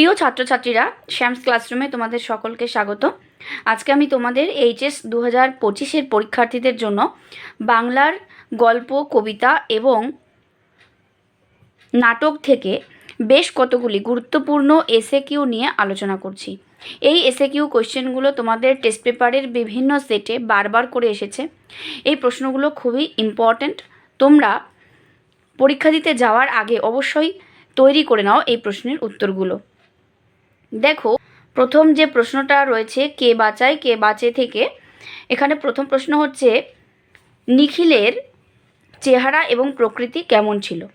প্রিয় ছাত্রছাত্রীরা, শ্যামস ক্লাসরুমে তোমাদের সকলকে স্বাগত। আজকে আমি তোমাদের এইচএস দু হাজার পঁচিশের পরীক্ষার্থীদের জন্য বাংলার গল্প, কবিতা এবং নাটক থেকে বেশ কতগুলি গুরুত্বপূর্ণ এসে কিউ নিয়ে আলোচনা করছি। এই এসে কিউ কোয়েশ্চেনগুলো তোমাদের টেস্ট পেপারের বিভিন্ন সেটে বারবার করে এসেছে। এই প্রশ্নগুলো খুবই ইম্পর্ট্যান্ট তোমরা পরীক্ষা দিতে যাওয়ার আগে অবশ্যই তৈরি করে নাও এই প্রশ্নের উত্তরগুলো। দেখো, প্রথম যে প্রশ্নটা রয়েছে, কে বাঁচায়, কে বাঁচে থেকে, এখানে প্রথম প্রশ্ন হচ্ছে, নিখিলের চেহারা এবং প্রকৃতি কেমন ছিল?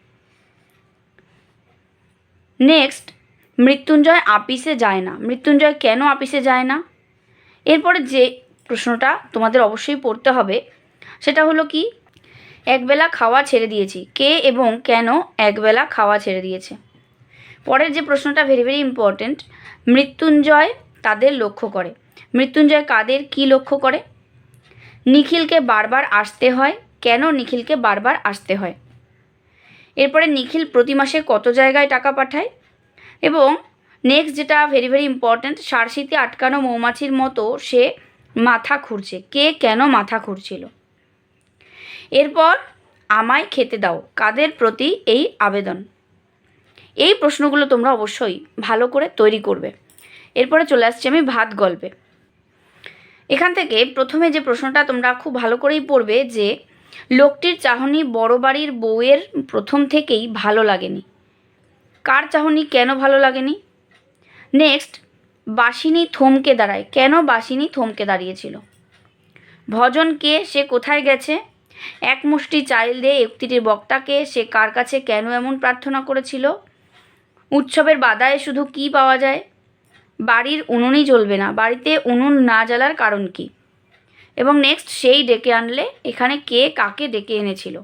নেক্সট মৃত্যুঞ্জয় আপিসে যায় না। মৃত্যুঞ্জয় কেন আপিসে যায় না? এরপরে যে প্রশ্নটা তোমাদের অবশ্যই পড়তে হবে, সেটা হলো কি? একবেলা খাওয়া ছেড়ে দিয়েছি। কে এবং কেন একবেলা খাওয়া ছেড়ে দিয়েছে? পরের যে প্রশ্নটা ভেরি ভেরি ইম্পর্ট্যান্ট মৃত্যুঞ্জয় তাদের লক্ষ্য করে। মৃত্যুঞ্জয় কাদের কি লক্ষ্য করে? নিখিলকে বারবার আসতে হয়, কেন নিখিলকে বারবার আসতে হয়? এরপরে নিখিল প্রতি মাসে কত জায়গায় টাকা পাঠায়? এবং নেক্সট যেটা ভেরি ভেরি ইম্পর্ট্যান্ট সারশীতে আটকানো মৌমাছির মতো সে মাথা খুঁড়ছে। কে কেন মাথা খুঁড়ছিল? এরপর আমায় খেতে দাও। কাদের প্রতি এই আবেদন? এই প্রশ্নগুলো তোমরা অবশ্যই ভালো করে তৈরি করবে। এরপরে চলে আসছি আমি ভাত গল্পে। এখান থেকে প্রথমে যে প্রশ্নটা তোমরা খুব ভালো করেই পড়বে যে, লোকটির চাহনি বড় বাড়ির বউয়ের প্রথম থেকেই ভালো লাগেনি। কার চাহনি কেন ভালো লাগেনি? নেক্সট, বাসিনী থমকে দাঁড়ায়। কেন বাসিনী থমকে দাঁড়িয়েছিল? ভজন কে, সে কোথায় গেছে? এক মুষ্টি চাইল দিয়ে উক্তিটির বক্তাকে সে কার কাছে কেন এমন প্রার্থনা করেছিল? উৎসবের বাদায় শুধু কি পাওয়া যায়? বাড়ির উনুনই জ্বলবে না, বাড়িতে উনুন না জ্বালার কারণ কি? এবং নেক্সট সেই ডেকে আনলে এখানে কে কাকে ডেকে এনেছিল?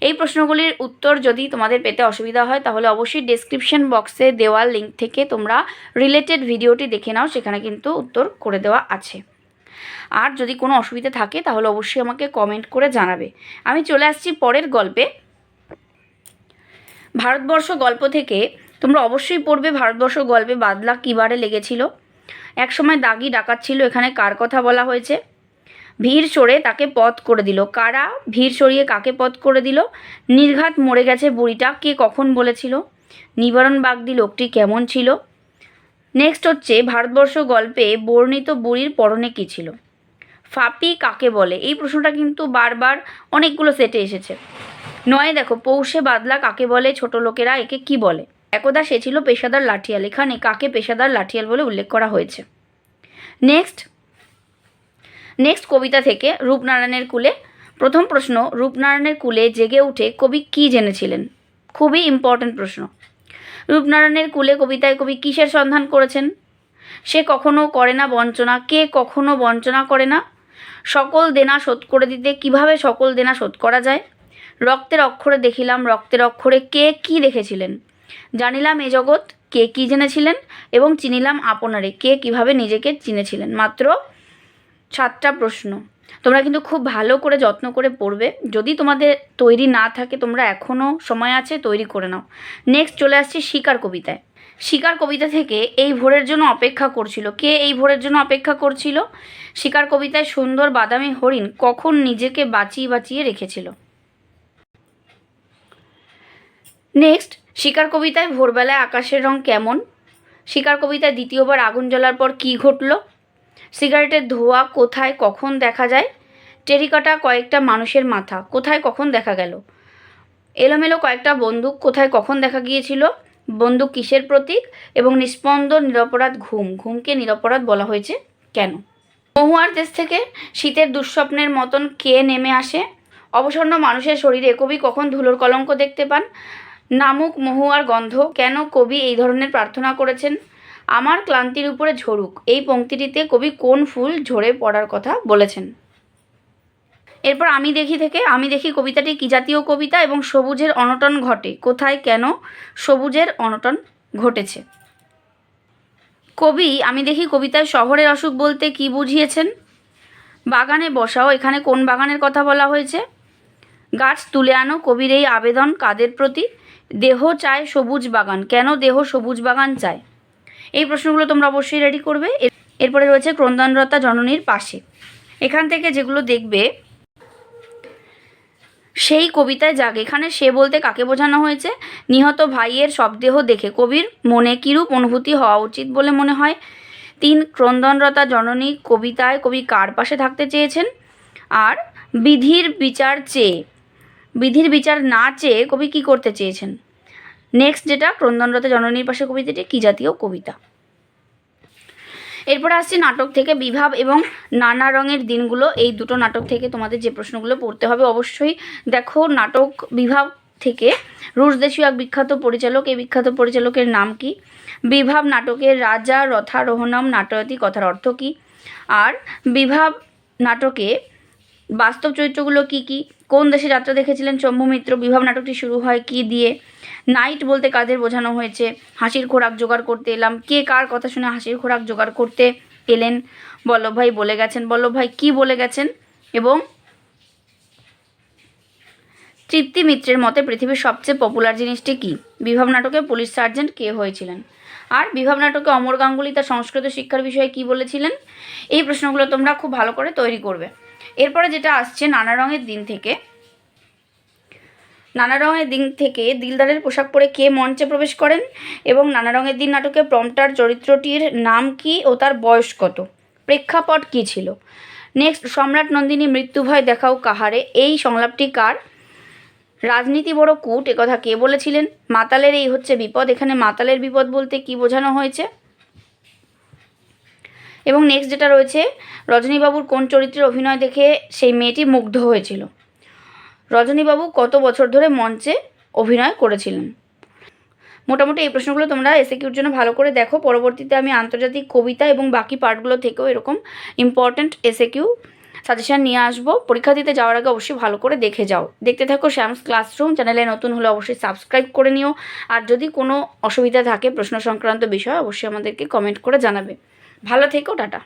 এই প্রশ্নগুলির উত্তর যদি তোমাদের পেতে অসুবিধা হয়, তাহলে অবশ্যই ডেসক্রিপশন বক্সে দেওয়া লিঙ্ক থেকে তোমরা রিলেটেড ভিডিওটি দেখে নাও, সেখানে কিন্তু উত্তর করে দেওয়া আছে। আর যদি কোনো অসুবিধা থাকে, তাহলে অবশ্যই আমাকে কমেন্ট করে জানাবে। আমি চলে আসছি পরের গল্পে। ভারতবর্ষ গল্প থেকে তোমরা অবশ্যই পড়বে ভারতবর্ষ গল্পে বাদলা কিবারে লেগেছিল। এক সময় দাগি ডাকাত ছিল, এখানে কার কথা বলা হয়েছে? ভিড় সরে তাকে পথ করে দিল। কারা ভিড় সরিয়ে কাকে পথ করে দিল? নির্ঘাত মরে গেছে বুড়িটা, কে কখন বলেছিল? নিবারণ বাগদি লোকটি কেমন ছিল? নেক্সট হচ্ছে ভারতবর্ষ গল্পে বর্ণিত বুড়ির পরনে কী ছিল? ফাপি কাকে বলে? এই প্রশ্নটা কিন্তু বারবার অনেকগুলো সেটে এসেছে। নয়, দেখো, পৌষে বাদলা কাকে বলে? ছোট লোকেরা একে কি বলে? একদা সে ছিল পেশাদার লাঠিয়াল। এখানে কাকে পেশাদার লাঠিয়াল বলে উল্লেখ করা হয়েছে? নেক্সট নেক্সট কবিতা থেকে রূপনারায়ণের কুলে, প্রথম প্রশ্ন, রূপনারায়ণের কুলে জেগে উঠে কবি কী জেনেছিলেন? খুবই ইম্পর্ট্যান্ট প্রশ্ন। রূপনারায়ণের কুলে কবিতায় কবি কিসের সন্ধান করেছেন? সে কখনো করে না বঞ্চনা, কে কখনো বঞ্চনা করে না? সকল দেনা শোধ করে দিতে কীভাবে সকল দেনা শোধ করা যায়? রক্তের অক্ষরে দেখিলাম, রক্তের অক্ষরে কে কি দেখেছিলেন? জানিলাম এ জগৎ কে কী জেনেছিলেন এবং চিনিলাম আপনারে কে কীভাবে নিজেকে চিনেছিলেন। মাত্র সাতটা প্রশ্ন। তোমরা কিন্তু খুব ভালো করে যত্ন করে পড়বে। যদি তোমাদের তৈরি না থাকে, তোমরা এখনও সময় আছে, তৈরি করে নাও। নেক্সট চলে আসছি শিকার কবিতায়। শিকার কবিতা থেকে এই ভোরের জন্য অপেক্ষা করছিল। কে এই ভোরের জন্য অপেক্ষা করছিল? শিকার কবিতায় সুন্দর বাদামি হরিণ কখন নিজেকে বাঁচিয়ে বাঁচিয়ে রেখেছিল? নেক্সট শিকার কবিতায় ভোরবেলায় আকাশের রং কেমন? শিকার কবিতায় দ্বিতীয়বার আগুন জ্বলার পর কী ঘটল? সিগারেটের ধোঁয়া কোথায়, কখন দেখা যায়? টেরিকটা কয়েকটা মানুষের মাথা, কোথায়, কখন দেখা গেল? এলোমেলো কয়েকটা বন্দুক, কোথায়, কখন দেখা গিয়েছিল? বন্দুক কিসের প্রতীক? এবং নিস্পন্দ নিরপরাধ ঘুম, ঘুমকে নিরপরাধ বলা হয়েছে কেন? মহুয়ার দেশ থেকে শীতের দুঃস্বপ্নের মতন কে নেমে আসে? অবসন্ন মানুষের শরীরে কবি কখন ধুলোর কলঙ্ক দেখতে পান? নামুক মহুয়ার গন্ধ, কেন কবি এই ধরনের প্রার্থনা করেছেন? আমার ক্লান্তির উপরে ঝরুক, এই পংক্তিটিতে কবি কোন ফুল ঝরে পড়ার কথা বলেছেন? এরপর আমি দেখি থেকে, আমি দেখি কবিতাটি কি জাতীয় কবিতা এবং সবুজের অনটন ঘটে, কোথায় কেন সবুজের অনটন ঘটেছে? কবি, আমি দেখি কবিতায় শহরের অসুখ বলতে কি বুঝিয়েছেন? বাগানে বসাও, এখানে কোন বাগানের কথা বলা হয়েছে? গাছ তুলে আনো, কবির এই আবেদন কাদের প্রতি? দেহ চায় সবুজ বাগান। কেন দেহ সবুজ বাগান চায়? এই প্রশ্নগুলো তোমরা অবশ্যই রেডি করবে। এরপরে রয়েছে ক্রন্দনরতা জননীর পাশে। এখান থেকে যেগুলো দেখবে, সেই কবিতায় যাক। এখানে সে বলতে কাকে বোঝানো হয়েছে? নিহত ভাইয়ের শবদেহ দেখে। কবির মনে কিরূপ অনুভূতি হওয়া উচিত বলে মনে হয়? তিন, ক্রন্দনরতা জননী কবিতায় কবি কার পাশে থাকতে চেয়েছেন? আর, বিধির বিচার চেয়ে। বিধির বিচার না চেয়ে কবি কী করতে চেয়েছেন? নেক্সট যেটা, ক্রন্দনরতা জননীর পাশে কবিতাটি, কী জাতীয় কবিতা? এরপরে আসছে নাটক থেকে, বিভাব এবং নানা রঙের দিনগুলো। এই দুটো নাটক থেকে তোমাদের যে প্রশ্নগুলো পড়তে হবে, অবশ্যই দেখো নাটক বিভাব থেকে। রুশ দেশীয় এক বিখ্যাত পরিচালক, এই বিখ্যাত পরিচালকের নাম কি? বিভাব নাটকের রাজা রথারোহণম নাটয়তি কথার অর্থ কী? আর বিভাব নাটকে বাস্তব চরিত্রগুলো কি কি? কোন দেশে যাত্রা দেখেছিলেন? শম্ভু মিত্র, বিভাব নাটকটি শুরু হয় কি দিয়ে? নাইট বলতে কাদের বোঝানো হয়েছে? হাসির খোরাক জোগাড় করতে এলাম। কে কার কথা শুনে হাসির খোরাক জোগাড় করতে এলেন? বল্লভ ভাই বলে গেছেন। বল্লভ ভাই কী বলে গেছেন? এবং তৃপ্তি মিত্রের মতে পৃথিবীর সবচেয়ে পপুলার জিনিসটি কী? বিভাব নাটকে পুলিশ সার্জেন্ট কে হয়েছিলেন? আর বিভাব নাটকে অমর গাঙ্গুলি তার সংস্কৃত শিক্ষার বিষয়ে কী বলেছিলেন? এই প্রশ্নগুলো তোমরা খুব ভালো করে তৈরি করবে। এরপরে যেটা আসছে নানা রঙের দিন থেকে, নানা রঙের দিন থেকে দিলদারের পোশাক পরে কে মঞ্চে প্রবেশ করেন এবং নানা রঙের দিন নাটকে প্রম্পটার চরিত্রটির নাম কি ও তার বয়স কত, প্রেক্ষাপট কী ছিল? নেক্সট সম্রাট নন্দিনী মৃত্যুভয় দেখাও কাহারে, এই সংলাপটি কার? রাজনীতি বড় কূট, একথা কে বলেছিলেন? মাতালের এই হচ্ছে বিপদ, এখানে মাতালের বিপদ বলতে কি বোঝানো হয়েছে? এবং নেক্সট যেটা রয়েছে, রজনীবাবুর কোন চরিত্রের অভিনয় দেখে সেই মেয়েটি মুগ্ধ হয়েছিল? রজনীবাবু কত বছর ধরে মঞ্চে অভিনয় করেছিলেন? মোটামুটি এই প্রশ্নগুলো তোমরা এসএকিউর জন্য ভালো করে দেখো। পরবর্তীতে আমি আন্তর্জাতিক কবিতা এবং বাকি পার্টগুলো থেকেও এরকম ইম্পর্ট্যান্ট এসএকিউ সাজেশান নিয়ে আসব। পরীক্ষা দিতে যাওয়ার আগে অবশ্যই ভালো করে দেখে যাও। দেখতে থাকো শ্যামস ক্লাসরুম চ্যানেলে নতুন হলে অবশ্যই সাবস্ক্রাইব করে নিও। আর যদি কোনো অসুবিধা থাকে প্রশ্ন সংক্রান্ত বিষয়, অবশ্যই আমাদেরকে কমেন্ট করে জানাবে। ভালো থেকো টাটা।